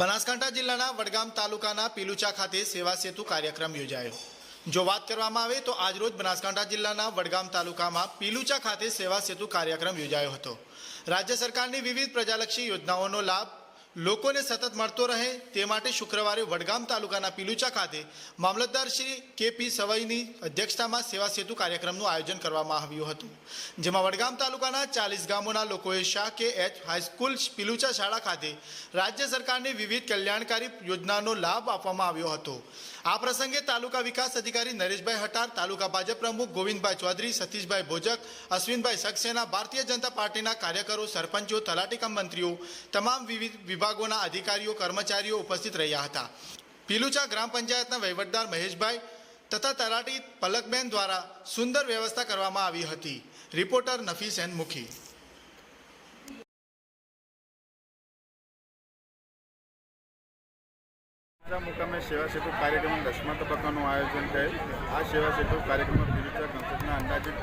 બનાસકાંઠા જિલ્લાના વડગામ તાલુકાના પીલુચા ખાતે સેવા સેતુ કાર્યક્રમ યોજાયો. જો વાત કરવામાં આવે તો આજરોજ બનાસકાંઠા જિલ્લાના વડગામ તાલુકામાં પીલુચા ખાતે સેવા સેતુ કાર્યક્રમ યોજાયો હતો. રાજ્ય સરકારની વિવિધ પ્રજાલક્ષી યોજનાઓનો લાભ લોકોને સતત મળતો રહે તે માટે શુક્રવારે વડગામ તાલુકાના પીલુચા ખાતે મામલતદાર શ્રી કે પી સવાઈની અધ્યક્ષતામાં સેવા સેતુ કાર્યક્રમનું આયોજન કરવામાં આવ્યું હતું, જેમાં વડગામ તાલુકાના ચાલીસ ગામોના લોકોએ શાહ કે એચ હાઈસ્કૂલ પીલુચા શાળા ખાતે રાજ્ય સરકારની વિવિધ કલ્યાણકારી યોજનાનો લાભ આપવામાં આવ્યો હતો. આ પ્રસંગે તાલુકા વિકાસ અધિકારી નરેશભાઈ હટાર, તાલુકા ભાજપ પ્રમુખ ગોવિંદભાઈ ચૌધરી, સતીશભાઈ ભોજક, અશ્વિનભાઈ સક્સેના, ભારતીય જનતા પાર્ટીના કાર્યકરો, સરપંચો, તલાટી કમ મંત્રીઓ, તમામ વિવિધ વિભાગોના અધિકારીઓ, કર્મચારીઓ ઉપસ્થિત રહ્યા હતા. પીલુચા ગ્રામ પંચાયતના વહીવટદાર મહેશભાઈ તથા તલાટી પલકબેન દ્વારા સુંદર વ્યવસ્થા કરવામાં આવી હતી. રિપોર્ટર નફીસ એન મુખી. આ મુકામે સેવા સેતુ કાર્યક્રમ દસમા તબક્કાનું આયોજન થયેલ. આ સેવા સેતુ કાર્યક્રમમાં પીલુચા કંપનીના અંદાજિત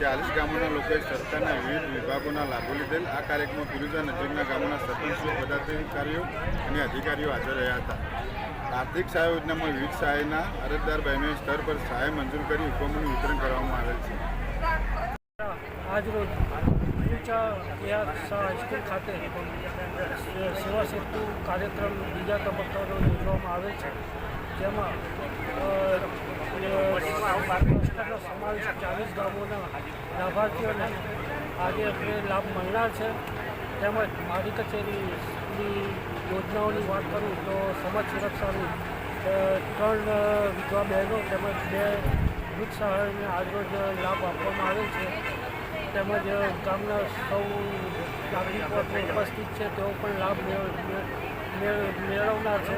ચાલીસ ગામોના લોકોએ સરકારના વિવિધ વિભાગોના લાભો લીધેલ. આ કાર્યક્રમમાં પીડિતા નજીકના ગામોના સરપંચો પદાધિકારીઓ અને અધિકારીઓ હાજર રહ્યા હતા. આર્થિક સહાય યોજનામાં વિવિધ સહાયના અરજદાર બહેનોએ સ્તર પર સહાય મંજૂર કરી હુકમોનું વિતરણ કરવામાં આવેલ છે. આજરોજ હાઈસ્કૂલ ખાતે સેવા સેતુ કાર્યક્રમ બીજા તબક્કાનો યોજવામાં આવે છે. જેમાં અ, સમાવેશ ગામોના લાભાર્થીઓને આજે લાભ મળનાર છે તેમજ મારી કચેરીની યોજનાઓની વાત કરું તો સમાજ સુરક્ષાની ત્રણ વિધવા બહેનો તેમજ બે વૃદ્ધ સહાયને આજરોજ લાભ આપવામાં આવેલ છે તેમજ ગામના સૌ નાગરિકો ઉપસ્થિત છે તેઓ પણ લાભ મેળ- મેળ- મેળવનાર છે.